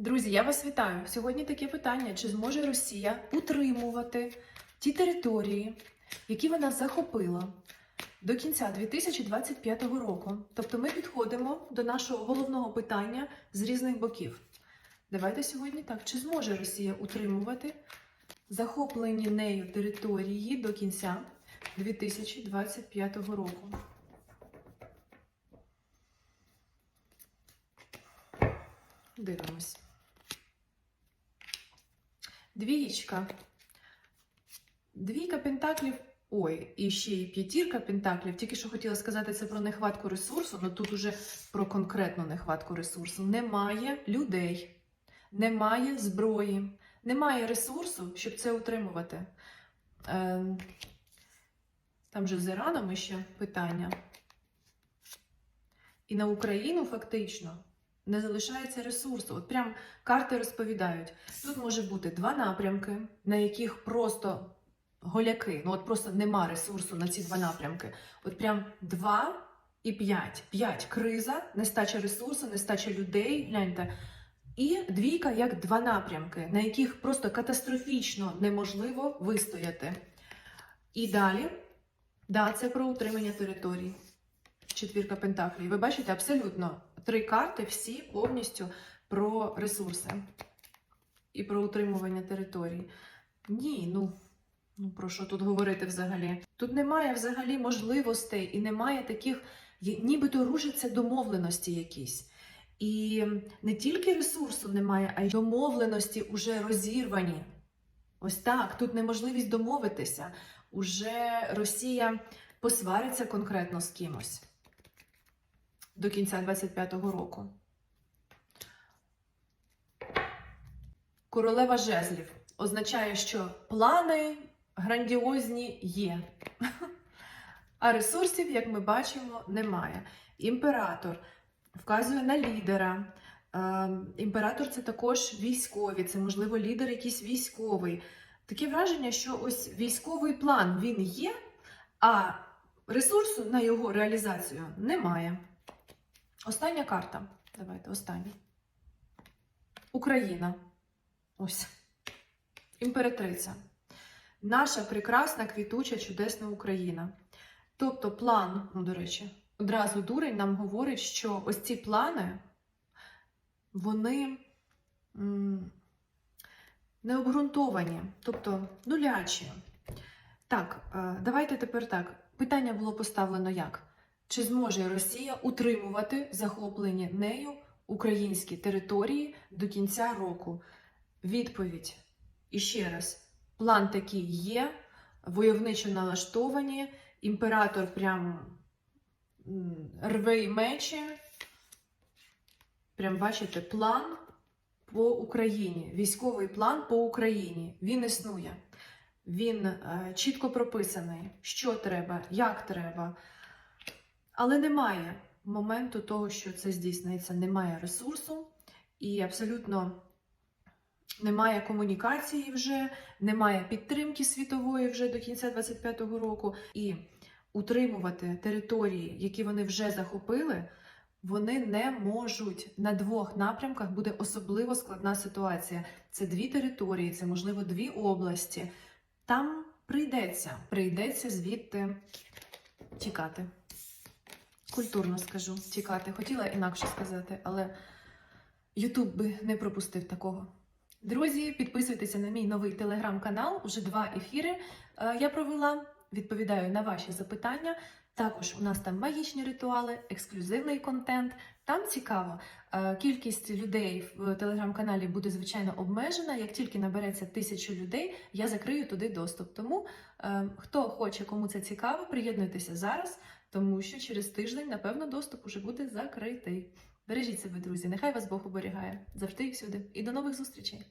Друзі, я вас вітаю. Сьогодні таке питання: чи зможе Росія утримувати ті території, які вона захопила до кінця 2025 року? Тобто ми підходимо до нашого головного питання з різних боків. Давайте сьогодні так: чи зможе Росія утримувати захоплені нею території до кінця 2025 року? Дивимось. Двієчка. Двійка пентаклів. Ой, і ще й п'ятірка пентаклів. Тільки що хотіла сказати це про нехватку ресурсу, але тут уже про конкретну нехватку ресурсу. Немає людей, немає зброї, немає ресурсу, щоб це утримувати. Е, там же з Іраном ще питання. І на Україну фактично не залишається ресурсу. От прям карти розповідають. Тут може бути два напрямки, на яких просто голяки, ну от просто нема ресурсу на ці два напрямки. От прям два і п'ять. П'ять криза, нестача ресурсу, нестача людей. Гляньте. І двійка як два напрямки, на яких просто катастрофічно неможливо вистояти. І далі, да, це про утримання територій. Четвірка пентаклів. Ви бачите, абсолютно три карти, всі повністю про ресурси і про утримування територій. Ні, ну, ну про що тут говорити взагалі? Тут немає взагалі можливостей і немає таких, нібито рушаться домовленості якісь. І не тільки ресурсу немає, а й домовленості вже розірвані. Ось так, тут неможливість домовитися. Уже Росія посвариться конкретно з кимось до кінця 25-го року. Королева жезлів означає, що плани грандіозні є. А ресурсів, як ми бачимо, немає. Імператор вказує на лідера. Е, Імператор це також військові, це, можливо, лідер якийсь військовий. Таке враження, що ось військовий план він є, а ресурсу на його реалізацію немає. Остання карта. Давайте остання. Україна. Ось. Імператриця. Наша прекрасна, квітуча, чудесна Україна. Тобто, план, ну, до речі, одразу дурень нам говорить, що ось ці плани, вони не обґрунтовані, тобто нулячі. Так, е, давайте тепер так. Питання було поставлено як? Чи зможе Росія утримувати захоплені нею українські території до кінця року? Відповідь. І ще раз: план такий є, войовничо налаштовані, імператор прям рве й мече. Прям бачите, план по Україні, військовий план по Україні. Він існує. Він е, чітко прописаний, що треба, як треба. Але немає моменту того, що це здійсниться, немає ресурсу і абсолютно немає комунікації вже, немає підтримки світової вже до кінця 25-го року. І утримувати території, які вони вже захопили, вони не можуть. На двох напрямках буде особливо складна ситуація. Це дві території, це можливо дві області. Там прийдеться, прийдеться звідти тікати. Культурно скажу, тікати. Хотіла інакше сказати, але Ютуб би не пропустив такого. Друзі, підписуйтеся на мій новий телеграм-канал. Уже два ефіри е, я провела. Відповідаю на ваші запитання. Також у нас там магічні ритуали, ексклюзивний контент. Там цікаво. Е, Кількість людей в телеграм-каналі буде звичайно обмежена. Як тільки набереться тисячу людей, я закрию туди доступ. Тому е, хто хоче, кому це цікаво, приєднуйтеся зараз, тому що через тиждень, напевно, доступ уже буде закритий. Бережіть себе, друзі. Нехай вас Бог оберігає завжди і всюди. І до нових зустрічей!